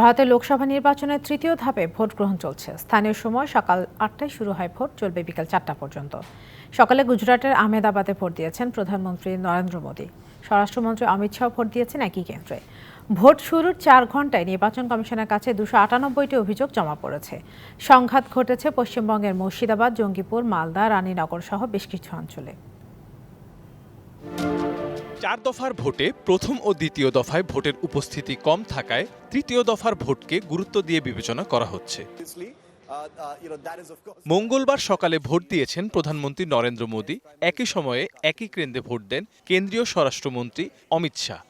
ভারতের লোকসভা নির্বাচনের তৃতীয় ধাপে ভোট গ্রহণ চলছে। স্থানীয় সময় সকাল আটটায় শুরু হয় ভোট, চলবে বিকেল চারটা পর্যন্ত। সকালে গুজরাটের আহমেদাবাদে ভোট দিয়েছেন প্রধানমন্ত্রী নরেন্দ্র মোদী। স্বরাষ্ট্রমন্ত্রী অমিত শাহ ভোট দিয়েছেন একই কেন্দ্রে। ভোট শুরুর চার ঘন্টায় নির্বাচন কমিশনের কাছে দুশো আটানব্বইটি অভিযোগ জমা পড়েছে। সংঘাত ঘটেছে পশ্চিমবঙ্গের মুর্শিদাবাদ, জঙ্গিপুর, মালদা রানীনগর সহ বেশ কিছু অঞ্চলে। চার দফার ভোটে প্রথম ও দ্বিতীয় দফায় ভোটের উপস্থিতি কম থাকায় তৃতীয় দফার ভোটকে গুরুত্ব দিয়ে বিবেচনা করা হচ্ছে uh, uh. মঙ্গলবার সকালে ভোট দিয়েছেন প্রধানমন্ত্রী নরেন্দ্র মোদী একই সময়ে একই কেন্দ্রে ভোট দেন কেন্দ্রীয় স্বরাষ্ট্রমন্ত্রী অমিত শাহ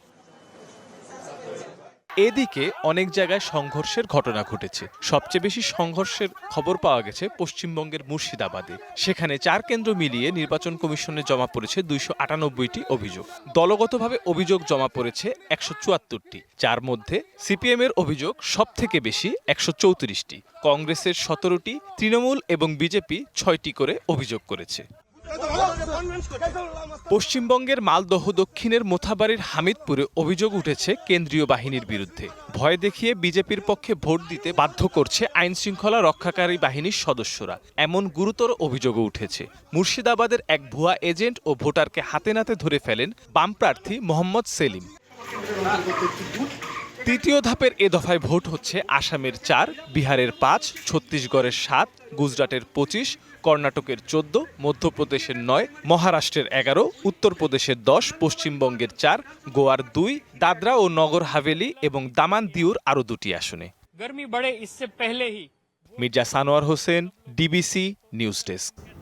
এদিকে অনেক জায়গায় সংঘর্ষের ঘটনা ঘটেছে। সবচেয়ে বেশি সংঘর্ষের খবর পাওয়া গেছে পশ্চিমবঙ্গের মুর্শিদাবাদে। সেখানে চার কেন্দ্র মিলিয়ে নির্বাচন কমিশনে জমা পড়েছে দুইশো আটানব্বইটি অভিযোগ। দলগতভাবে অভিযোগ জমা পড়েছে একশো চুয়াত্তরটি। যার মধ্যে সিপিএম এর অভিযোগ সব থেকে বেশি একশো চৌত্রিশটি। কংগ্রেসের সতেরোটি, তৃণমূল এবং বিজেপি ছয়টি করে অভিযোগ করেছে। পশ্চিমবঙ্গের মালদহ দক্ষিণের মোথাবাড়ির হামিদপুরে অভিযোগ উঠেছে কেন্দ্রীয় বাহিনীর বিরুদ্ধে। ভয় দেখিয়ে বিজেপির পক্ষে ভোট দিতে বাধ্য করছে আইন শৃঙ্খলা রক্ষাকারী বাহিনীর সদস্যরা। এমন গুরুতর অভিযোগও উঠেছে। মুর্শিদাবাদের এক ভুয়া এজেন্ট ও ভোটারকে হাতে নাতে ধরে ফেলেন বাম প্রার্থী মোহাম্মদ সেলিম। তৃতীয় ধাপের এ দফায় ভোট হচ্ছে আসামের চার বিহারের পাঁচ ছত্তিশগড়ের সাত গুজরাটের পঁচিশ কর্ণাটকের চোদ্দ মধ্যপ্রদেশের নয় মহারাষ্ট্রের এগারো উত্তরপ্রদেশের দশ পশ্চিমবঙ্গের চার গোয়ার দুই দাদরা ও নগর হাভেলি এবং দামান দিউর আরও দুটি আসনে। Mirza Sanowar Hossain DBC news desk.